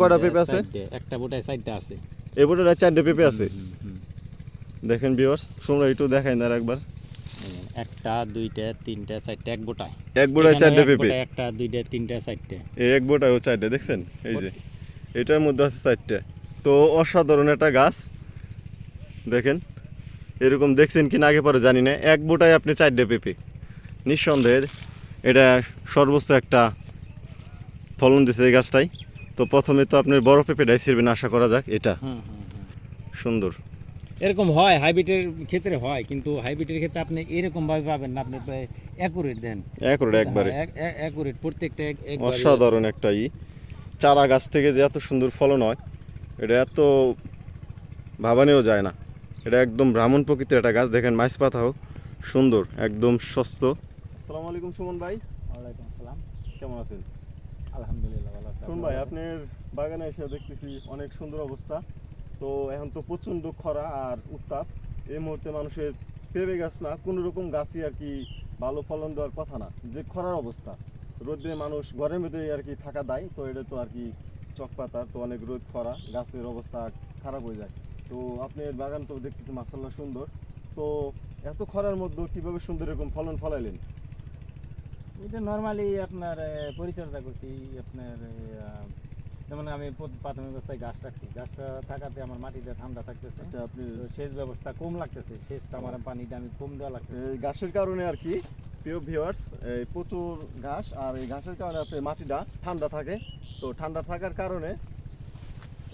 কয়টা পেঁপে আছে? একটা বোটায় চারটা আছে। চারটে পেঁপে আছে? দেখেন ভিউয়ার্স তোমরা একটু দেখাই না একবার। একটা দুইটা তিনটা চারটা এক বোটায়। এক বোটায় এখানে চারটে পেঁপে। একটা দুইটা তিনটা চারটে। এই এক বোটায় ও চারটে দেখছেন? এই যে। এটার মধ্যে আছে চারটে। তো অসাধারণ একটা গাছ। দেখেন এরকম দেখছেন কিনা আগে পরে জানি না। এক বোটায় আপনি চারটে পেঁপে। নিঃসন্দেহে এটা সর্বোচ্চ একটা ফলন দিছে এই গাছটাই। তো প্রথমে তো আপনার বড় পেঁপেটাই ছিড়বেন আশা করা যাক এটা। হুম, হুম, হুম। সুন্দর। এরকম হয় হাইব্রিডের ক্ষেত্রে হয় কিন্তু হাইব্রিডের ক্ষেত্রে আপনি এরকম ভাবে পাবেন না আপনি প্রায় অ্যাকুরেট দেন। এক রোড একবারে। অ্যাকুরেট প্রত্যেকটা অসাধারণ একটা ই। চারা গাছ থেকে যে এত সুন্দর ফলন হয় এটা এত ভাবানেও যায় না। এটা একদম ব্রাহ্মণ প্রকৃতির একটা গাছ দেখেন মাছ হোক সুন্দর একদম স্বচ্ছ আসসালামু আলাইকুম সুমন ভাই। ওয়ালাইকুম আসসালাম। কেমন আছেন? আলহামদুলিল্লাহ ভালো আছি। সুমন ভাই আপনার বাগানে এসে দেখতেছি অনেক সুন্দর অবস্থা। তো এখন তো প্রচণ্ড খরা আর উত্তাপ। এই মুহূর্তে মানুষের পেঁপে গাছ না কোনো রকম গাছই আর কি ভালো ফলন দেওয়ার কথা না। যে খরার অবস্থা রোদে মানুষ ঘরের মধ্যে আর কি থাকা দেয় তো এটা তো আর কি চকপাতার তো অনেক রোদ খরা গাছের অবস্থা খারাপ হয়ে যায়। তো আপনার বাগান তো দেখতেছি মাসাল্লাহ সুন্দর। তো এত খরার মধ্যে কীভাবে সুন্দর এরকম ফলন ফলাইলেন? এটা নর্মালি আপনার পরিচর্যা করছি আপনার যেমন আমি প্র- প্রাথমিক অবস্থায় গাছ রাখছি। গাছটা থাকাতে আমার মাটিটা ঠান্ডা থাকতেছে। আচ্ছা আপনি তো সেচ ব্যবস্থা কম লাগতেছে। সেচটা আমার পানিটা আমি কম দেওয়া লাগতেছে। ঘাসের কারণে আর কি প্রিয় ভিউয়ার্স এই প্রচুর ঘাস আর এই ঘাসের কারণে আপনার মাটিটা ঠান্ডা থাকে। তো ঠান্ডা থাকার কারণে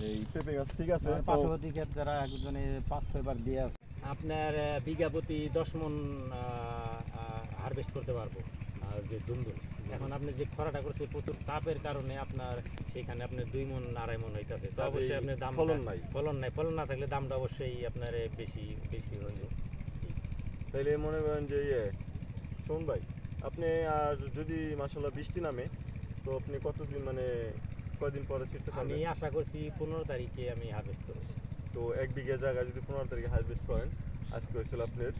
এই পেঁপে গাছ ঠিক আছে। পার্শ্ববর্তী ক্ষেত যারা একজনে পাঁচ ছয়বার দিয়ে আছে আপনার বিঘা প্রতি দশ মন হারভেস্ট করতে পারব। যে দুমদুম। এখন আপনি যে খরাটা করছে প্রচুর তাপের কারণে আপনার সেখানে আপনার দুই মন আড়াই মন হইতাছে। তো অবশ্যই আপনার দাম ফলন নাই। ফলন নাই। ফলন না থাকলে দামটা অবশ্যই আপনার বেশি বেশি হয়ে তাইলে মনে করেন যে ইয়ে শুনুন ভাই আপনি আর যদি মাসাল্লাহ বৃষ্টি নামে তো আপনি কতদিন মানে কয়দিন পরে ছিটতে আমি আশা করছি পনেরো তারিখে আমি হারভেস্ট করব। তো এক বিঘা জায়গা যদি পনেরো তারিখে হারভেস্ট করেন আজকে হয়েছিল আপনার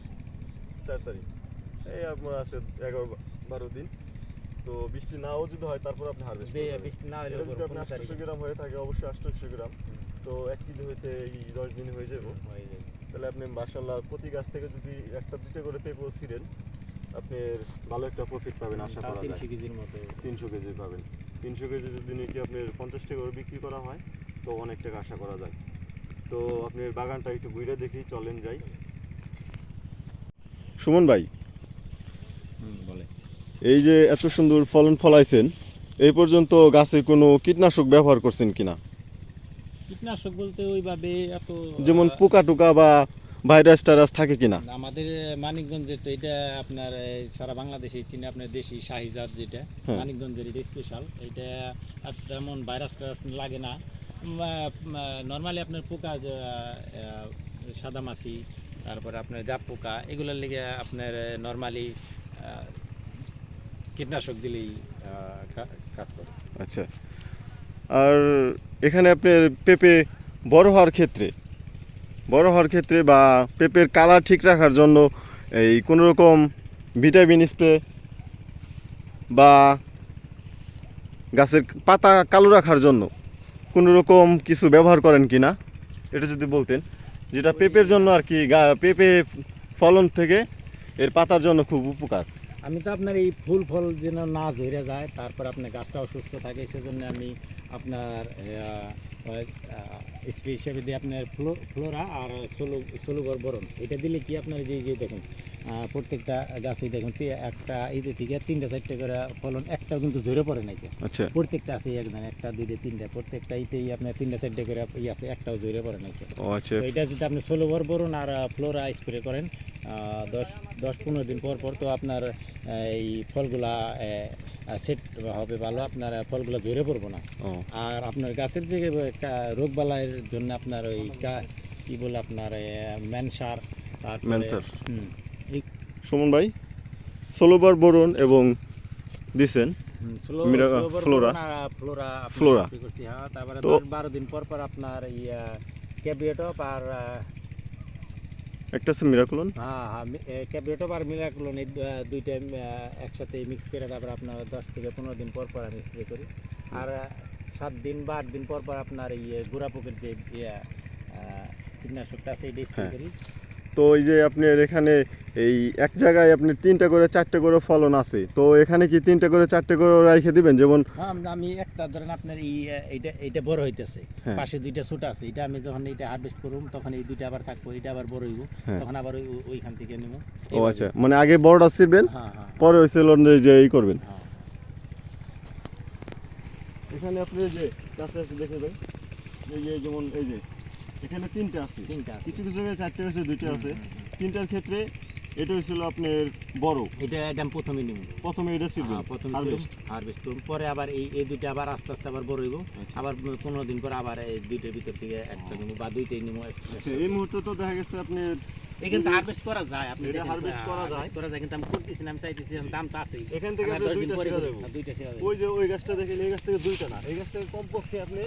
চার তারিখ। এই আপনার আছে এগারো বারো দিন। তো বৃষ্টি নাও যদি হয় তারপর আপনি হারভেস্ট বৃষ্টি না হলে যদি আপনি আটশোশো গ্রাম হয়ে থাকে অবশ্যই আটশোশো গ্রাম। তো এক কেজি হইতে এই দশ দিন হয়ে যাবে। তাহলে আপনি মার্শাল্লাহ প্রতি গাছ থেকে যদি একটা দুটো করে পেঁপেও ছিলেন আপনি ভালো একটা প্রফিট পাবেন আশা করা যায়। তিনশো কেজির মতো। তিনশো কেজি পাবেন। তিনশো কেজি যদি নাকি আপনার পঞ্চাশ টাকা করে বিক্রি করা হয় তো অনেক টাকা আশা করা যায়। তো আপনার বাগানটা একটু ঘুরে দেখি চলেন যাই। সুমন ভাই। হুম, বলে এই যে এত সুন্দর ফলন ফলাইছেন এই পর্যন্ত গাছে কোনো কীটনাশক ব্যবহার করছেন কিনা? কীটনাশক বলতে ওইভাবে এত যেমন পোকা টোকা বা ভাইরাস টাইরাস থাকে কিনা? আমাদের মানিকগঞ্জের তো এটা আপনার সারা বাংলাদেশে চিনে আপনার দেশি শাহিজাত যেটা হ্যাঁ। মানিকগঞ্জের এটা স্পেশাল এটা আর তেমন ভাইরাস টাইরাস লাগে না। নর্মালি আপনার পোকা সাদা মাছি তারপরে আপনার জাপ পোকা এগুলোর লেগে আপনার নর্মালি কীটনাশক দিলেই কাজ করে। আচ্ছা। আর এখানে আপনার পেঁপে বড় হওয়ার ক্ষেত্রে, বড় হওয়ার ক্ষেত্রে বা পেঁপের কালার ঠিক রাখার জন্য এই কোনো রকম ভিটামিন স্প্রে বা গাছের পাতা কালো রাখার জন্য কোনো রকম কিছু ব্যবহার করেন কি না এটা যদি বলতেন। যেটা পেঁপের জন্য আর কি পেঁপে ফলন থেকে এর পাতার জন্য খুব উপকার। আমি তো আপনার এই ফুল ফল যেন না ঝরে যায় তারপর আপনার গাছটাও সুস্থ থাকে সেজন্য আমি আপনার স্প্রে হিসেবে দিই আপনার ফ্লো ফ্লোরা আর সোলো সোলুগর বরণ। এটা দিলে কি আপনার যে যে দেখুন প্রত্যেকটা গাছে দেখুন একটা ঈদে থেকে তিনটা চারটে করে ফলন একটাও কিন্তু ঝরে পড়ে নাকি আচ্ছা। প্রত্যেকটা আছে একদম একটা দুইটা তিনটা প্রত্যেকটা ইতেই আপনার তিনটা চারটে করে ই আছে একটাও ঝরে পড়ে নাকি আচ্ছা। এটা যদি আপনি ষোলো বর বরুন আর ফ্লোরা স্প্রে করেন দশ দশ পনেরো দিন পর পর তো আপনার এই ফলগুলা সেট হবে ভালো আপনার ফলগুলা ঝরে পড়ব না আর আপনার গাছের যে রোগ বালাইয়ের জন্য আপনার ওই কি বলে আপনার ম্যানসার ম্যানসার। সুমন ভাই সোলোবার বোরন এবং দিছেন ফ্লোরা। ফ্লোরা হ্যাঁ তারপরে বারো দিন পর পর আপনার ইয়া ক্যাবিয়েটপ আর একটা আছে মিরাকুলন হ্যাঁ হ্যাঁ ক্যাবরেটপ আর মিরাকুলন এই দুইটা একসাথে মিক্স করে তারপর আপনার দশ থেকে পনেরো দিন পর পর আমি স্প্রে করি। আর সাত দিন বা আট দিন পর পর আপনার ইয়ে গোড়া পোকের যে কীটনাশকটা আছে এটা স্প্রে হ্যাঁ। করি। তো এই যে আপনার এখানে এই এক জায়গায় আপনি তিনটা করে চারটে করে ফলন আছে। তো এখানে কি তিনটা করে চারটে করে রেখে দিবেন? যেমন আমি একটা ধরেন আপনার এই এইটা এইটা বড় হইতেছে। হ্যাঁ। পাশে দুইটা ছোট আছে। এটা আমি যখন এইটা হারভেস্ট করব তখন এই দুইটা আবার থাকব এটা আবার বড় হইব। হ্যাঁ। তখন আবার ওই ওই- ওইখান থেকে নেব। ও আচ্ছা মানে আগে বড়টা ছিড়বেন হ্যাঁ পরে হয়েছিল যে এই করবেন। এখানে আপনি যে কাছে এসে দেখে ভাই এই যে যেমন এই যে। এখানে তিনটে আছে। তিনটা কিছু কিছু জায়গায় চারটে আছে দুইটা আছে। তিনটার ক্ষেত্রে এটা হয়েছিল আপনার বড়। এটা আমি প্রথমে নিব। প্রথমে এটা ছিড়বেন হ্যাঁ, প্রথমে হারভেস্ট হারভেস্ট পরে আবার এই এই দুইটা আবার আস্তে আস্তে আবার বড় হইব। আচ্ছা। আবার পনেরো দিন পর আবার এই দুইটার ভিতর থেকে একটা নিব বা দুইটাই নিব। আচ্ছা এই মুহূর্তে তো দেখা গেছে আপনার এখানে হারভেস্ট করা যায়। আপনি এটা আহ, করা যায়। করা যায় কিন্তু আমি করতেছি না আমি চাইতেছি দাম তো আছেই। এখান থেকে আপনি দুইটা ছিঁড়া ছেড়ে দেবো। ওই যে ওই গাছটা দেখেন এই গাছ থেকে দুইটা না এই গাছ থেকে কমপক্ষে আপনি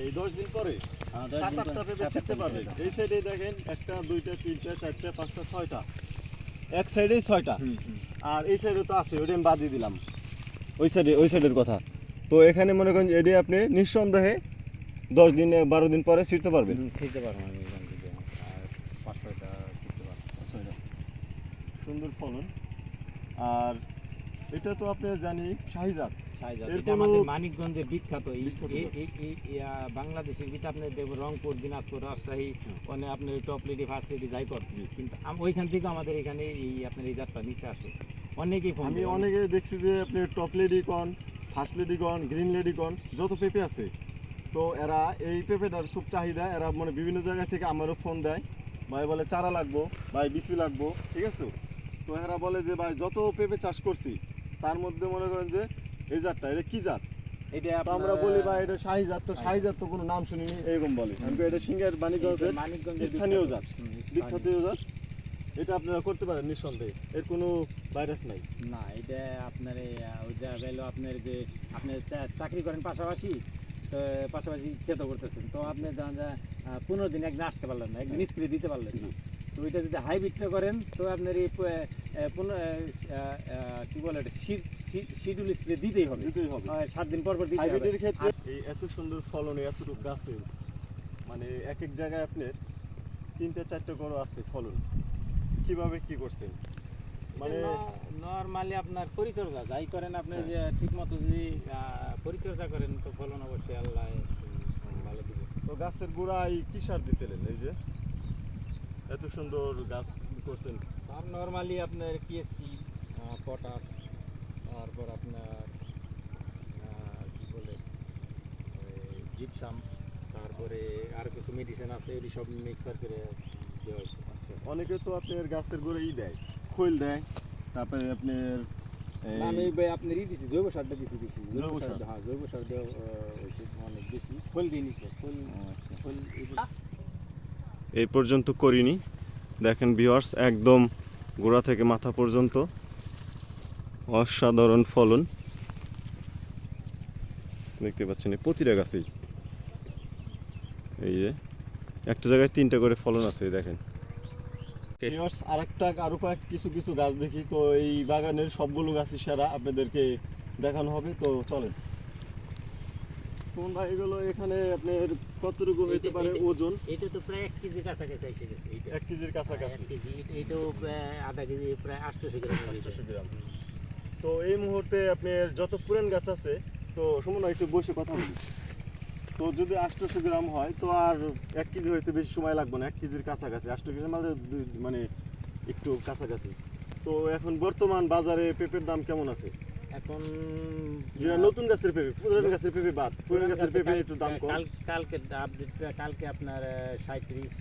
এই দশ দিন পরে হ্যাঁ, সাত আটটা পেঁপে সাত ছিঁড়তে পারবেন এই সাইডে দেখেন একটা দুইটা তিনটা চারটা পাঁচটা ছয়টা। এক সাইডেই ছয়টা। আর এই সাইডে তো আছে ওটা আমি বাদ দিলাম। ওই সাইডে ওই সাইডের কথা। তো এখানে মনে করেন এটি আপনি নিঃসন্দেহে দশ দিন বারো দিন পরে ছিঁড়তে পারবেন। হুম, ছিঁড়তে পারব আমি এখান থেকে পাঁচ ছয়টা ছিঁড়তে পারব। সুন্দর ফলন। আর এটা তো আপনার জানি শাহিজাত মানিকগঞ্জের বিখ্যাত বাংলাদেশের ভিতরে আপনি দেখবেন রংপুর দিনাজপুর রাজশাহী মানে আপনি টপ লেডি ফার্স্ট লেডি যাই কর। কিন্তু ওইখান থেকে আমাদের এখানে এই আপনার এই যাত্রা নিতে আসে অনেকেই আমি অনেকে দেখছি যে আপনি টপ লেডি কন ফার্স্ট লেডি কন গ্রিন লেডি কন যত পেঁপে আছে। তো এরা এই পেঁপেটার খুব চাহিদা এরা মানে বিভিন্ন জায়গা থেকে আমারও ফোন দেয়। ভাই বলে চারা লাগবো ভাই বিসি লাগবো ঠিক আছে? তো এরা বলে যে ভাই যত পেঁপে চাষ করছি তার মধ্যে মনে করেন যে এই জাতটা এটা কি জাত? এটা আমরা বলি ভাই এটা শাহি জাত তো শাহি জাত তো কোনো নাম শুনিনি। এরকম বলে। আমি এটা সিঙ্গার বাণীগঞ্জের মানিকগঞ্জের স্থানীয় জাত। বিখ্যাত জাত। এটা আপনারা করতে পারেন নিঃসন্দেহে এর কোনো ভাইরাস নাই। না এটা আপনার ওই যে গেল আপনার যে আপনি চাকরি করেন পাশাপাশি তো পাশাপাশি খেতে করতেছেন। তো আপনি পনেরো দিন একদিন আসতে পারলেন না একদিন স্প্রে দিতে পারলেন না। তো ওইটা যদি হাইব্রিডটা করেন তো আপনার এই কি বলে এটা শিডিউল স্প্রে দিতেই হবে। দিতেই হবে। সাত দিন পর পর দিতে হবে। হাইব্রিডের ক্ষেত্রে এই এত সুন্দর ফলনে এতটুকু গাছে মানে এক এক জায়গায় আপনার তিনটা চারটা করে আছে ফলন। কীভাবে কি করছেন? মানে নর্মালি আপনার পরিচর্যা যাই করেন আপনি হ্যাঁ। যে ঠিক মতো যদি আহ, পরিচর্যা করেন তো ফলন অবশ্যই আল্লাহ ভালো দিবে। তো গাছের গোড়ায় কি সার দিছিলেন এই যে? এত সুন্দর গাছ করছেন। আর নর্মালি আপনার টিএসপি পটাশ তারপর আপনার কি বলে জিপসাম তারপরে আর কিছু মেডিসিন আছে এটি সব মিক্সার করে দেওয়া হয়েছে। আচ্ছা অনেকে তো আপনার গাছের গোড়ায় ই দেয় খৈল দেয় তারপরে আপনার আমি বে- আপনার ই দিছি জৈব সারটা দিছি বেশি জৈব সার? সার হ্যাঁ জৈব সার দেওয়া অনেক বেশি। ফুল দিয়ে নিচ্ছে ফুল আচ্ছা। ফুল এগুলো- এই পর্যন্ত করিনি। দেখেন ভিওয়ার্স একদম গোড়া থেকে মাথা পর্যন্ত। অসাধারণ ফলন। দেখতে পাচ্ছেন এই প্রতিটা গাছেই। এই যে একটা জায়গায় তিনটা করে ফলন আছে দেখেন। আরেকটা আরও কয়েক কিছু কিছু গাছ দেখি। তো এই বাগানের সবগুলো গাছই সেরা আপনাদেরকে দেখানো হবে। তো চলেন। কোন ভাই এগুলো এখানে আপনার কতটুকু হইতে পারে ওজন? এটা তো প্রায় এক কেজির কাছাকাছি এসে গেছে এইটা। এক কেজির কাছাকাছি এক কেজি এটা- এটাও আধা কেজি প্রায় আটশোশো গ্রাম এটা। 800 গ্রাম। তো এই মুহূর্তে আপনার যত পুরান গাছ আছে তো সুমন একটু বসে কথা বলি। তো যদি আটশোশো গ্রাম হয় তো আর এক কেজি হইতে বেশি সময় লাগবে না এক কেজির কাছাকাছি। আটশো গ্রাম মানে মানে একটু কাছাকাছি। তো এখন বর্তমান বাজারে পেঁপের দাম কেমন আছে? এখন যেটা নতুন গাছের পেঁপে পুরান গাছের পেঁপে বাদ পুরান গাছের পেঁপে একটু দাম কম। কাল- কালকে আপডেট কালকে আপনার সাঁত্রিশ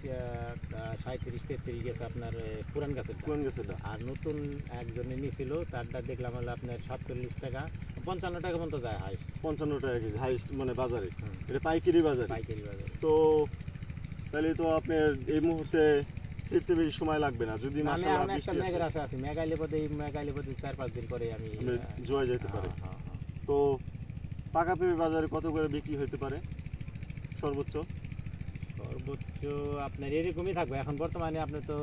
সাঁত্রিশ তেত্রিশ গেছে আপনার পুরান গাছের। পুরান গাছেরটা আর নতুন একজনে নিছিল তারটা দেখলাম হলো আপনার সাতচল্লিশ টাকা পঞ্চান্ন টাকা পর্যন্ত যায় হাইস্ট পঞ্চান্ন টাকা কেজি হাইস্ট মানে বাজারে। এটা পাইকারি বাজারে। পাইকারি বাজারে। তো তাহলে তো আপনার এই মুহূর্তে ছিটতে বেশি সময় লাগবে না যদি আমি মাশাআল্লাহ একটা বৃষ্টি আসে, মেঘের আশা আছি চার পাঁচ দিন পরে আমি জোয়া যেতে পারে। হ্যাঁ, হ্যাঁ, হ্যাঁ। তো পাকা পেঁপে বাজারে কত করে বিক্রি হতে পারে? সর্বোচ্চ? সর্বোচ্চ আপনার এরকমই থাকবে। এখন বর্তমানে আপনি তো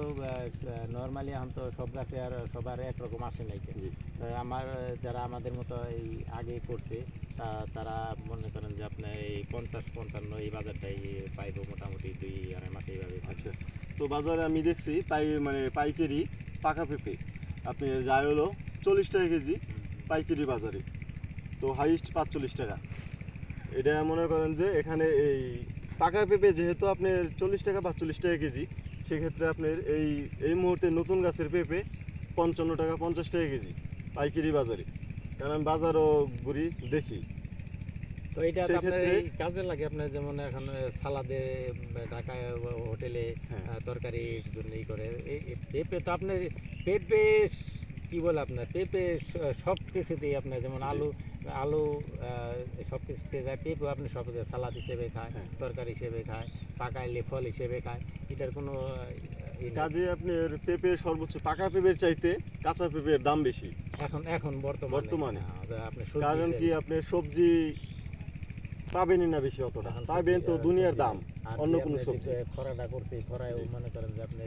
নর্মালি এখন তো সব গাছে আর সবার একরকম আসে নাই আমার যারা আমাদের মতো এই আগে করছে তারা মনে করেন যে আপনার এই পঞ্চাশ পঞ্চান্ন এই বাজারটাই পাইবো মোটামুটি দুই আড়াই মাস এইভাবে। আচ্ছা তো বাজারে আমি দেখছি পাই মানে পাইকারি পাকা পেঁপে আপনি যাই হলো চল্লিশ টাকা কেজি পাইকারি বাজারে। তো হাইস্ট পাঁচচল্লিশ টাকা। এটা মনে করেন যে এখানে এই পাকা পেঁপে যেহেতু আপনার চল্লিশ টাকা পাঁচচল্লিশ টাকা কেজি সেক্ষেত্রে আপনার এই এই মুহূর্তে নতুন গাছের পেঁপে পঞ্চান্ন টাকা পঞ্চাশ টাকা কেজি পাইকারি বাজারে। কারণ আমি বাজারও ঘুরি দেখি তো এটা আপনার এই কাজে লাগে আপনার যেমন এখন সালাদে ঢাকায় হোটেলে হ্যাঁ তরকারি জন্য ই করে পেঁপে তো আপনার পেঁপে কি বলে আপনার পেঁপে সব কিছুতেই আপনার যেমন আলু আলু সব কিছুতে যায় পেঁপে আপনি সব সালাদ হিসেবে খায় হ্যাঁ। তরকারি হিসেবে খায় পাকাইলে ফল হিসেবে খায় এটার কোনো। কাজে আপনার পেঁপের সর্বোচ্চ পাকা পেঁপের চাইতে কাঁচা পেঁপের দাম বেশি। এখন এখন বর্তমানে। বর্তমানে। হ্যাঁ, সবজি কারণ কি আপনি সবজি পাবেনই না বেশি অতটা। পাবেন তো দুনিয়ার দাম অন্য কোনো সবজি। খরাটা করতে খরায় মনে করেন যে আপনি